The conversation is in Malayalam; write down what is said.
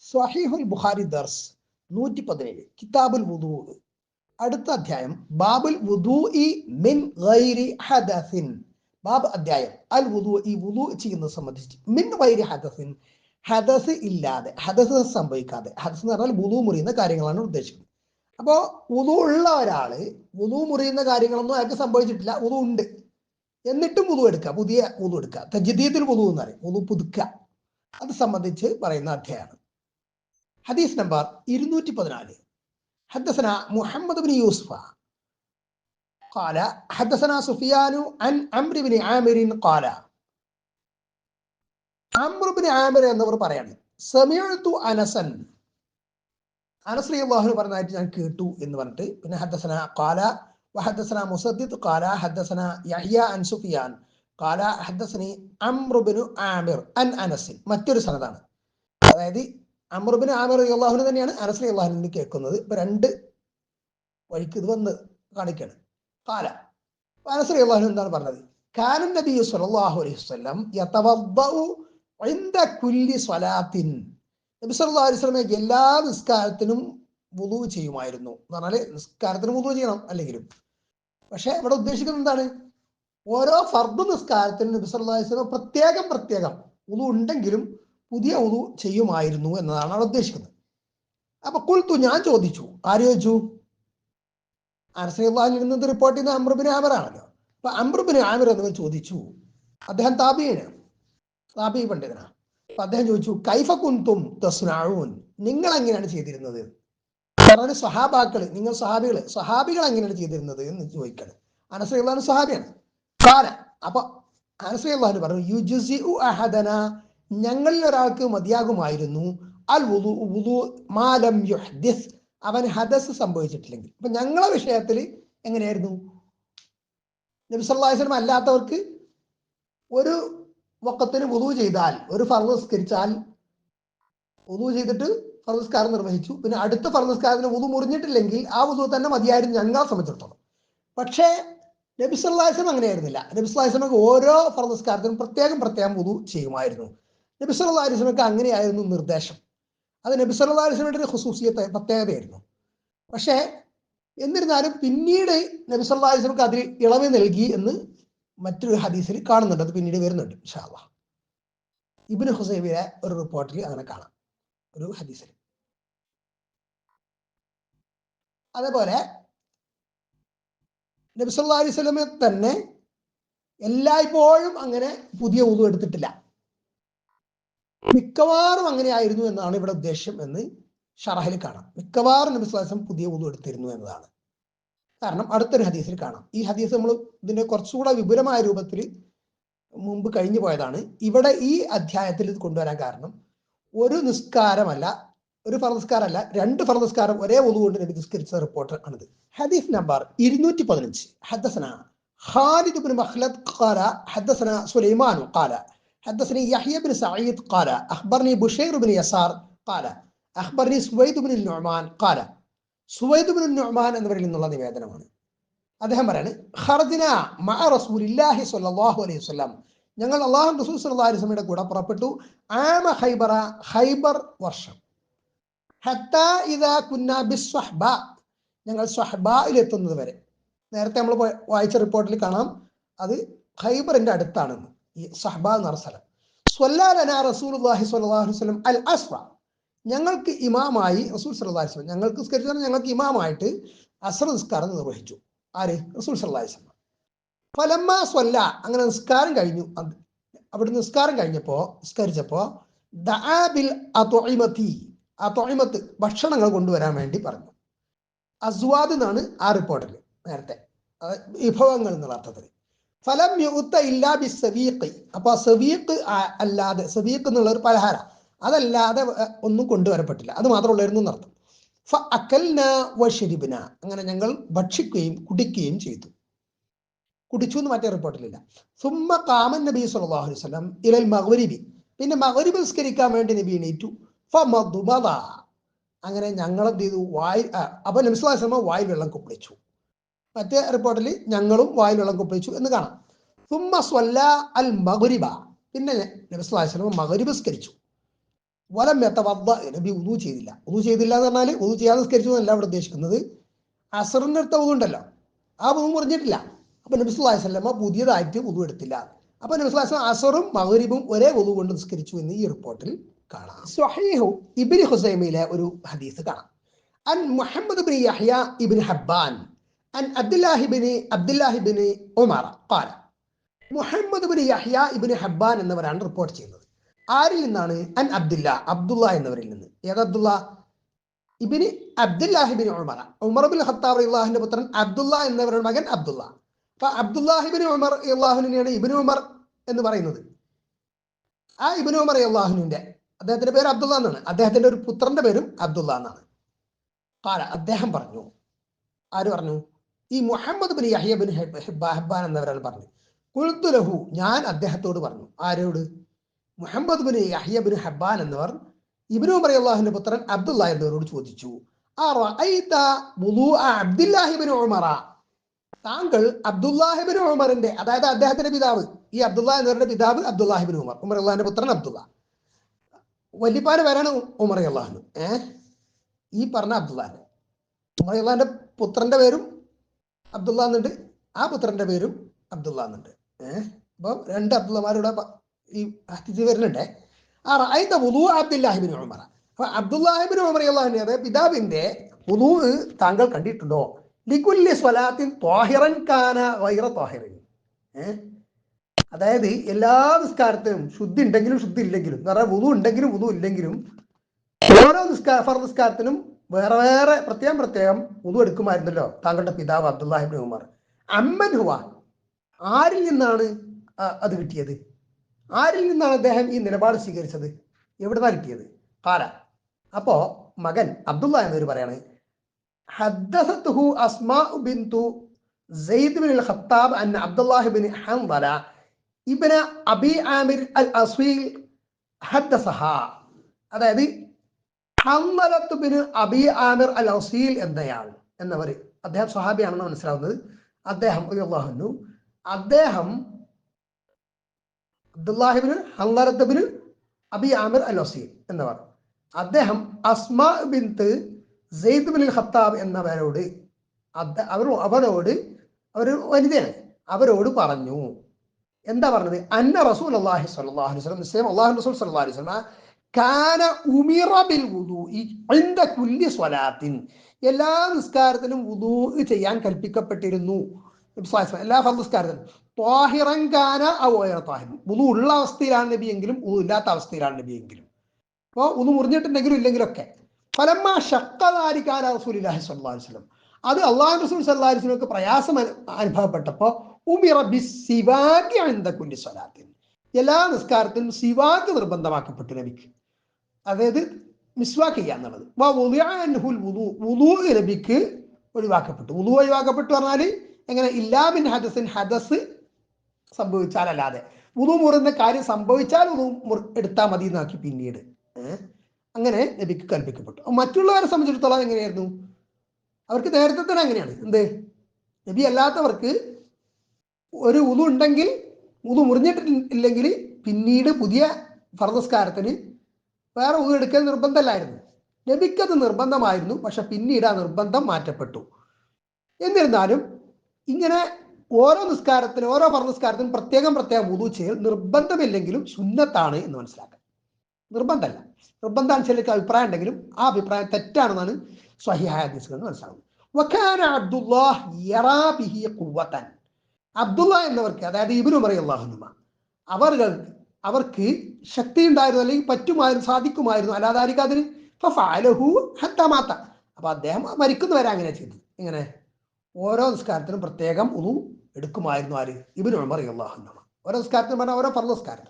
സ്വഹീഹുൽ ബുഖാരി ദർസ് നൂറ്റി പതിനേഴ് കിതാബുൽ വുദൂ. അടുത്ത അധ്യായം. ബാബുൽ വുദൂ മിൻ ഗൈരി ഹദസിൻ. ബാബ് അധ്യായം. അൽ വുദൂ ഈ വുദൂ ചെയ്യുന്നത് സംബന്ധിച്ച് മിൻ വൈരി ഹദസിൻ. ഹദസ് ഇല്ലാതെ ഹദസ് സംഭവിക്കാതെ. ഹദസ് എന്ന് പറഞ്ഞാൽ വുദൂ മുറിയുന്ന കാര്യങ്ങളാണ് ഉദ്ദേശിക്കുന്നത്. അപ്പോ വുദൂ ഉള്ള ഒരാൾ വുദൂ മുറിയുന്ന കാര്യങ്ങളൊന്നും അയാൾക്ക് സംഭവിച്ചിട്ടില്ല. വുദു ഉണ്ട്. എന്നിട്ടും വുദു എടുക്കുക. പുതിയ വുദു എടുക്കുക. തജ്ദീദുൽ വുദു എന്ന് പറയും. വുദു പുതുക്കുക. അത് സംബന്ധിച്ച് പറയുന്ന അധ്യായമാണ്. ഹദീസ് നമ്പർ ഇരുന്നൂറ്റി പതിനാല് حدثنا محمد بن يوسف قال حدثنا سفيان عن عمرو بن عامر قال عمرو بن عامر എന്നവർ പറയാണ് സമയത്തു അനസൻ അനസ് അള്ളാഹു പറഞ്ഞതായിട്ട് ഞാൻ കേട്ടു എന്ന് പറഞ്ഞിട്ട് പിന്നെ ഹദ്ദസന കാല وحدثنا مسدد قال حدثنا يحيى عن سفيان قال حدثني عمرو بن عامر عن انس മറ്റൊരു സനദാണ് അതായത് അമറുബിന് ആമർ അള്ളാഹുനെ തന്നെയാണ് അനസ്ലി അള്ളാഹുവിന് കേൾക്കുന്നത്. ഇപ്പൊ രണ്ട് വഴിക്ക് ഇത് വന്ന് കാണിക്കാണ്. കാല. അനസ്ലി അള്ളാഹു എന്താണ് പറഞ്ഞത്? കാനൻ നബി സല്ലല്ലാഹു അലൈഹി ഇൻദ കുല്ലി സ്വലാത്തിൻ. നബി സല്ലല്ലാഹു അലൈഹി സ്വലമെ എല്ലാ നിസ്കാരത്തിനും വുളു ചെയ്യുമായിരുന്നു. എന്ന് പറഞ്ഞാൽ നിസ്കാരത്തിന് വുളു ചെയ്യണം അല്ലെങ്കിലും. പക്ഷെ ഇവിടെ ഉദ്ദേശിക്കുന്നത് എന്താണ്? ഓരോ ഫർദ് നിസ്കാരത്തിനും നബി സല്ലല്ലാഹു അലൈഹി സ്വലം പ്രത്യേകം പ്രത്യേകം വുളു ഉണ്ടെങ്കിലും പുതിയ ഉതു ചെയ്യുമായിരുന്നു എന്നതാണ് അവിടെ ഉദ്ദേശിക്കുന്നത്. അപ്പൊ കുൽത്തു ഞാൻ ചോദിച്ചു ആര് ചോദിച്ചു? അനസലാഹിൽ നിന്ന് റിപ്പോർട്ട് ചെയ്യുന്ന അമ്രുബിൻ ആമറാണല്ലോ അപ്പൊ അമ്രുബിൻ ആമിർ എന്നിവർ ചോദിച്ചു അദ്ദേഹം താബിയാണ് താബി പണ്ഡിതനാ അപ്പൊ അദ്ദേഹം ചോദിച്ചു കൈഫ കുന്തും തസ്നാഴൂൻ നിങ്ങൾ എങ്ങനെയാണ് ചെയ്തിരുന്നത്? പറഞ്ഞ സഹാബാക്കൾ നിങ്ങൾ സഹാബികൾ സഹാബികൾ എങ്ങനെയാണ് ചെയ്തിരുന്നത് എന്ന് ചോദിക്കണം. അനസലാഹു സഹാബിയാണ്. കാല അപ്പൊ അനസലാഹു പറഞ്ഞു യുജുസി അഹദന ഞങ്ങളിൽ ഒരാൾക്ക് മതിയാകുമായിരുന്നു. അൽ വുദു മാലം യുഹ്ദിസ്. അവൻ ഹദസ് സംഭവിച്ചിട്ടില്ലെങ്കിൽ. അപ്പൊ ഞങ്ങളെ വിഷയത്തിൽ എങ്ങനെയായിരുന്നു? നബി സല്ലല്ലാഹു അലൈഹി വസല്ലം അല്ലാത്തവർക്ക് ഒരു വക്കത്തിന് വുദു ചെയ്താൽ ഒരു ഫർദ് നിസ്കരിച്ചാൽ വുദു ചെയ്തിട്ട് ഫർദ് നിസ്കാരം നിർവഹിച്ചു. പിന്നെ അടുത്ത ഫർദ് നിസ്കാരത്തിന് വുദു മുറിഞ്ഞിട്ടില്ലെങ്കിൽ ആ വുദു തന്നെ മതിയായിരുന്നു ഞങ്ങളെ സംബന്ധിച്ചിടത്തോളം. പക്ഷേ നബി സല്ലല്ലാഹു അലൈഹി വസല്ലം അങ്ങനെയായിരുന്നില്ല. നബി സല്ലല്ലാഹു അലൈഹി വസല്ലം ഓരോ ഫർദ് നിസ്കാരത്തിനും പ്രത്യേകം പ്രത്യേകം വുദു ചെയ്യുമായിരുന്നു. നബി അലിസ്ലമക്ക് അങ്ങനെയായിരുന്നു നിർദ്ദേശം. അത് നബി വസല്ലമയുടെ ഒരു ഹുസൂസിയ പ്രത്യേകതയായിരുന്നു. പക്ഷേ എന്നിരുന്നാലും പിന്നീട് നബി അലിസ്ലമക്ക് അതിൽ ഇളവ് നൽകി എന്ന് മറ്റൊരു ഹദീസിൽ കാണുന്നുണ്ട്. അത് പിന്നീട് വരുന്നുണ്ട് ഇൻഷാ ഇബിന് ഹുസൈബിലെ ഒരു റിപ്പോർട്ടിൽ അങ്ങനെ കാണാം ഒരു ഹദീസിൽ. അതേപോലെ നബി സല്ലല്ലാഹു അലൈഹി തന്നെ എല്ലായ്പ്പോഴും അങ്ങനെ പുതിയ ഉതു എടുത്തിട്ടില്ല. മിക്കവാറും അങ്ങനെയായിരുന്നു എന്നാണ് ഇവിടെ ഉദ്ദേശം എന്ന് ഷറഹിൽ കാണാം. മിക്കവാറും നബി സ്വലാസം പുതിയ ഉതു എടുത്തിരുന്നു എന്നതാണ്. കാരണം അടുത്തൊരു ഹദീസിൽ കാണാം. ഈ ഹദീസ് നമ്മൾ ഇതിന്റെ കുറച്ചുകൂടെ വിപുലമായ രൂപത്തിൽ മുമ്പ് കഴിഞ്ഞു പോയതാണ്. ഇവിടെ ഈ അധ്യായത്തിൽ ഇത് കൊണ്ടുവരാൻ കാരണം ഒരു നിസ്കാരമല്ല ഒരു ഫലനിസ്കാരമല്ല രണ്ട് ഫർദസ്കാരം ഒരേ ഉദു കൊണ്ട് നബി നിസ്കരിച്ച റിപ്പോർട്ടർ ആണിത്. ഹദീസ് നമ്പർ ഇരുന്നൂറ്റി പതിനഞ്ച്. ഹദസന ഖാലിദ് ബിൻ മഖ്ലദ് ഖാല ഹദസന സുലൈമാൻ ഖാല. حدثني يحيى بن سعيد قال أخبرني بشير بن يسار قال أخبرني سويد بن النعمان قال സുവൈദ് ബിൻ നുഅ്മാൻ എന്നിവരിൽ നിന്നുള്ള നിവേദനമാണ് അദ്ദേഹം പറയാണ് ഖർദിന മഅ റസൂലില്ലാഹി സ്വല്ലല്ലാഹു അലൈഹി വസല്ലം ഞങ്ങൾ അല്ലാഹു റസൂൽ സ്വല്ലല്ലാഹു അലൈഹി വസല്ലമയുടെ കൂടെ പുറപ്പെട്ടു ആമ ഖൈബറ ഖൈബർ വർഷം ഹത്താ ഇദാ കുന്ന ബിസ്വഹ്ബ ഞങ്ങൾ സ്വഹ്ബയിൽ എത്തുന്നത് വരെ നേരത്തെ നമ്മൾ വായിച്ച റിപ്പോർട്ടിൽ കാണാം അത് ഖൈബറിന്റെ അടുത്താണെന്ന് ഈ സഹബ എന്ന് സ്ഥലം. സ്വല്ലാലന റസൂലുള്ളാഹി സ്വല്ലല്ലാഹു അലൈഹി വസല്ലം അൽ അസ്റ ഞങ്ങൾക്ക് ഇമാമായി റസൂൽ അലൈഹി വസല്ലം ഞങ്ങൾക്ക് നിസ്കരിച്ചാൽ ഞങ്ങൾക്ക് ഇമാമായിട്ട് അസ്ര നിസ്കാരം നിർവഹിച്ചു. ആര്? റസൂൽ അലൈഹി വസല്ലം. ഫലമ്മ സ്വല്ല. അങ്ങനെ നിസ്കാരം കഴിഞ്ഞു. അവിടെ നിസ്കാരം കഴിഞ്ഞപ്പോ നിസ്കരിച്ചപ്പോ ദആബിൽ അതുഇമതി അത്വഇമത്ത്. ഭക്ഷണങ്ങൾ കൊണ്ടുവരാൻ വേണ്ടി പറഞ്ഞു. അസ്വാദ് എന്നാണ് ആ റിപ്പോർട്ടിൽ നേരത്തെ. വിഭവങ്ങൾ എന്നുള്ള അർത്ഥത്തിൽ ഫലം യുത്ത ഇല്ലാ ബി സവീഖ് അപ്പൊ സവീഖ് അല്ലാതെ സവീഖ് എന്നുള്ള ഒരു പലഹാര. അതല്ലാതെ ഒന്നും കൊണ്ടുവരപ്പെട്ടില്ല. അത് മാത്രമുള്ളായിരുന്നു എന്നർത്ഥം. ഫ അക്കൽന വഷരിബിന അങ്ങനെ ഞങ്ങൾ ഭക്ഷിക്കുകയും കുടിക്കുകയും ചെയ്തു. കുടിച്ചു എന്ന് മറ്റേ റിപ്പോർട്ടിലില്ല. സുമ്മ കാമൻ നബി സല്ലല്ലാഹു അലൈഹി ഇലൽ മഗ്രിബി. പിന്നെ മഗ്രിബ് നിസ്കരിക്കാൻ വേണ്ടി നബി എണീറ്റു. ഫ മധുമത അങ്ങനെ ഞങ്ങൾ എന്ത് ചെയ്തു വായിൽ അപ്പൊ നബി സല്ലല്ലാഹു അലൈഹി വസല്ലം വായിൽ വെള്ളം കുപ്പിളിച്ചു മറ്റേ റിപ്പോർട്ടിൽ ഞങ്ങളും വായിൽ വെള്ളം കുപ്പിച്ചു എന്ന് കാണാം. സുമ്മ സ്വല്ല അൽ മഗ്രിബ പിന്നെ നബി സല്ലല്ലാഹു അലൈഹി വസല്ലം മഗ്രിബ് നിസ്കരിച്ചു. വലം യത്തവദ്ദ നബി ഉദു ചെയ്തില്ല. ഉദു ചെയ്തില്ല എന്ന് പറഞ്ഞാൽ ഉദു ചെയ്യാതെ സ്കരിച്ചു എന്നല്ല അവിടെ ഉദ്ദേശിക്കുന്നത്. അടുത്ത ഉദു ഉണ്ടല്ലോ. ആ ഉദു മുറിഞ്ഞിട്ടില്ല. അപ്പൊ നബി വസല്ലമ പുതിയതായിട്ട് ഉദു എടുത്തില്ല. അപ്പൊ നബി അസറും മഗ്രിബും ഒരേ ഉദു കൊണ്ട് നിസ്കരിച്ചു എന്ന് ഈ റിപ്പോർട്ടിൽ കാണാം. സ്വഹീഹു ഇബിൻ ഹുസൈമിലെ ഒരു ഹദീസ് കാണാം. അൻ Muhammad bin Yahya ibn Habban. അൻ Abdullah عبد Abdullah بن Umar قال Muhammad bin Yahya ibn Habban എന്നിവരാണ് റിപ്പോർട്ട് ചെയ്യുന്നത്. ആരിൽ നിന്നാണ്? അൻ അബ്ദുല്ല അബ്ദുള്ള എന്നവരിൽ നിന്ന്. ഏത് Abdullah ibn Abdullah bin Umar. Umar bin Khattab അള്ളാഹിന്റെ പുത്രൻ അബ്ദുള്ള എന്നവരുടെ മകൻ അബ്ദുള്ള അപ്പൊ അബ്ദുല്ലാഹിബിൻ ഉമർ അള്ളാഹുവിനെയാണ് ഇബിന് ഉമർ എന്ന് പറയുന്നത്. ആ ഇബിന് ഉമർ അള്ളാഹുവിന്റെ അദ്ദേഹത്തിന്റെ പേര് അബ്ദുള്ള എന്നാണ്. അദ്ദേഹത്തിന്റെ ഒരു പുത്രന്റെ പേരും അബ്ദുള്ള എന്നാണ്. അദ്ദേഹം പറഞ്ഞു. ആര് പറഞ്ഞു? ഈ Muhammad bin Yahya bin Habban എന്നവരാണ് പറഞ്ഞു കുഴുത്തുലഹു ഞാൻ അദ്ദേഹത്തോട് പറഞ്ഞു. ആരോട്? Muhammad bin Yahya bin Habban എന്നവർ ഇബ്നു ഉമർ അള്ളാഹുവിന്റെ പുത്രൻ അബ്ദുള്ള എന്നവരോട് ചോദിച്ചു. ഉമറ? താങ്കൾ അബ്ദുല്ലാഹിബിൻ ഉമറിന്റെ അതായത് അദ്ദേഹത്തിന്റെ പിതാവ് ഈ അബ്ദുള്ള എന്നവരുടെ പിതാവ് അബ്ദുല്ലാഹിബിൻ ഉമർ. ഉമർ അള്ളാഹിന്റെ പുത്രൻ അബ്ദുള്ള. വല്യപ്പാന് വരാണ് ഉമർ അള്ളാഹു ഏഹ് ഈ പറഞ്ഞ അബ്ദുല്ലാന്റെ ഉമർ അള്ളാഹിന്റെ പുത്രന്റെ പേരും അബ്ദുള്ള എന്നുണ്ട്. ആ പുത്രന്റെ പേരും അബ്ദുള്ള എന്നുണ്ട്. ഏഹ് അപ്പൊ രണ്ട് അബ്ദുള്ളമാരുടെ ഈ അതിഥി വരുന്നുണ്ട്. ആ റഅയ്ത പുതു അബ്ദുല്ലാഹിബിൻ ഉമർ. അപ്പൊ അബ്ദുല്ലാഹിബിൻ ഉമർ അള്ളാഹിന്റെ അതായത് പിതാവിന്റെ പുതു താങ്കൾ കണ്ടിട്ടുണ്ടോ? ലിക്കുല്ലി സ്വലാത്തിൻ ത്വാഹിറൻ കാന വൈറ ത്വാഹിറൻ. ഏഹ് അതായത് എല്ലാ നിസ്കാരത്തിനും ശുദ്ധി ഉണ്ടെങ്കിലും ശുദ്ധി ഇല്ലെങ്കിലും എന്ന് പറഞ്ഞാൽ ഉണ്ടെങ്കിലും വുതു ഇല്ലെങ്കിലും ഓരോ നിസ്കാര ഫർ നിസ്കാരത്തിനും വേറെ വേറെ പ്രത്യേകം പ്രത്യേകം ഉതു എടുക്കുമായിരുന്നല്ലോ താങ്കളുടെ പിതാവ് അബ്ദുല്ലാഹിബിൻ ഉമർ. അമ്മൻ ഹുവ ആരിൽ നിന്നാണ് അത് കിട്ടിയത്? ആരിൽ നിന്നാണ് അദ്ദേഹം ഈ നിലപാട് സ്വീകരിച്ചത്? എവിടുന്നാണ് കിട്ടിയത്? കാല. അപ്പോ മകൻ അബ്ദുള്ള എന്നൊരു പറയാണ് ബിന്തു ഖത്താബ് ആമിർ അൽ അതായത് ഹന്നലത്ത് bin Abi Amir al Aseel എന്നയാൾ എന്നവർ അദ്ദേഹം സ്വഹാബിയാണെന്ന് മനസ്സിലാവുന്നത്. അദ്ദേഹം അള്ളാഹുനു അദ്ദേഹം അബ്ദുല്ലാഹിബിന് ഹംഗറത്തബിന് അബി ആമിർ അൽ അസീൽ എന്നവർ. അദ്ദേഹം Asma bint Zaid bin Khattab എന്നവരോട് അവർ അവരോട് അവർ വനിതയാണ്. അവരോട് പറഞ്ഞു. എന്താ പറഞ്ഞത്? അന്ന റസൂൽ അള്ളാഹി സ്വല്ലല്ലാഹു അലൈഹി വസല്ലം നിശ്ചയം അള്ളാഹു റസൂൽ സ്വല്ലല്ലാഹു അലൈഹി കാന ഉമിറ ബിൽ വുദൂഇ ഇൻദ കുല്ലി സ്വലാത്തിൻ. എല്ലാ നിസ്കാരത്തിലും വുദൂ ചെയ്യാൻ കൽപ്പിക്കപ്പെട്ടിരുന്നു. എല്ലാ ഫർദ് നിസ്കാരത്തിനും ത്വാഹിറൻ കാന ത്വാഹിർ വുദൂ ഉള്ള അവസ്ഥയിലാണ് നബിയെങ്കിലും ഉദു ഇല്ലാത്ത അവസ്ഥയിലാണ് നബിയെങ്കിലും അപ്പോൾ ഒന്ന് മുറിഞ്ഞിട്ടുണ്ടെങ്കിലും ഇല്ലെങ്കിലൊക്കെ. ഫലമ്മ ഷക്കദാരിക്കാല റസൂലില്ലാഹി സ്വല്ലല്ലാഹു അലൈഹി വസല്ലം. അത് അള്ളാഹു റസൂൽ സല്ലാ വസ്ലമൊക്കെ പ്രയാസം അനു- അനുഭവപ്പെട്ടപ്പോൾ ഉമിറ ബിസ്സിവാകി ഇൻദ കുല്ലി സ്വലാത്തിൻ. എല്ലാ നിസ്കാരത്തിനും സിവാക്ക് നിർബന്ധമാക്കപ്പെട്ടു നബിക്ക്. അതായത് മിസ്വാക്ക് ചെയ്യുക എന്നുള്ളത്. വുളു നബിക്ക് ഒഴിവാക്കപ്പെട്ടു. വുളു ഒഴിവാക്കപ്പെട്ടു പറഞ്ഞാൽ എങ്ങനെ? ഇല്ലാമിൻ ഹദസിൻ ഹദസ് സംഭവിച്ചാലല്ലാതെ. വുളു മുറുന്ന കാര്യം സംഭവിച്ചാൽ വുളു മുറി എടുത്താൽ മതി എന്നാക്കി പിന്നീട്. അങ്ങനെ നബിക്ക് കൽപ്പിക്കപ്പെട്ടു. മറ്റുള്ളവരെ സംബന്ധിച്ചിടത്തോളം എങ്ങനെയായിരുന്നു? അവർക്ക് നേരത്തെ തന്നെ അങ്ങനെയാണ്. എന്ത്? നബി അല്ലാത്തവർക്ക് ഒരു ഉതു ഉണ്ടെങ്കിൽ ഉതു മുറിഞ്ഞിട്ടില്ലെങ്കിൽ പിന്നീട് പുതിയ ഫർദസ്കാരത്തിന് വേറെ ഉതു എടുക്കൽ നിർബന്ധമല്ലായിരുന്നു. നബിക്കത് നിർബന്ധമായിരുന്നു. പക്ഷെ പിന്നീട് ആ നിർബന്ധം മാറ്റപ്പെട്ടു. എന്നിരുന്നാലും ഇങ്ങനെ ഓരോ നിസ്കാരത്തിനും ഓരോ ഫർദസ്കാരത്തിനും പ്രത്യേകം പ്രത്യേകം ഉതു ചെയ്യൽ നിർബന്ധമില്ലെങ്കിലും സുന്നത്താണ് എന്ന് മനസ്സിലാക്കാം. നിർബന്ധമല്ല. നിർബന്ധം ചിലർക്ക് അഭിപ്രായം ഉണ്ടെങ്കിലും ആ അഭിപ്രായം തെറ്റാണെന്നാണ് സ്വഹിഹായ ഹദീസുകൾ വക്കാന അബ്ദുല്ലാഹ് യറാ ബിഹി അബ്ദുള്ള എന്നവർക്ക് അതായത് ഇബ്നു അള്ളാഹുനുമ അവർക്ക് അവർക്ക് ശക്തി ഉണ്ടായിരുന്നു അല്ലെങ്കിൽ പറ്റുമായിരുന്നു സാധിക്കുമായിരുന്നു. അല്ലാതായിരിക്കും അതിന് ഫാലഹു ഹത്താ മാത്ത. അപ്പൊ അദ്ദേഹം മരിക്കുന്നവരെ അങ്ങനെ ചെയ്തത് ഇങ്ങനെ ഓരോ നിസ്കാരത്തിനും പ്രത്യേകം ഉതു എടുക്കുമായിരുന്നു ആര്? ഇബ്നു ഉമർ ഓരോ നിസ്കാരത്തിനും പറഞ്ഞാൽ ഓരോ ഫർദ് നിസ്കാരം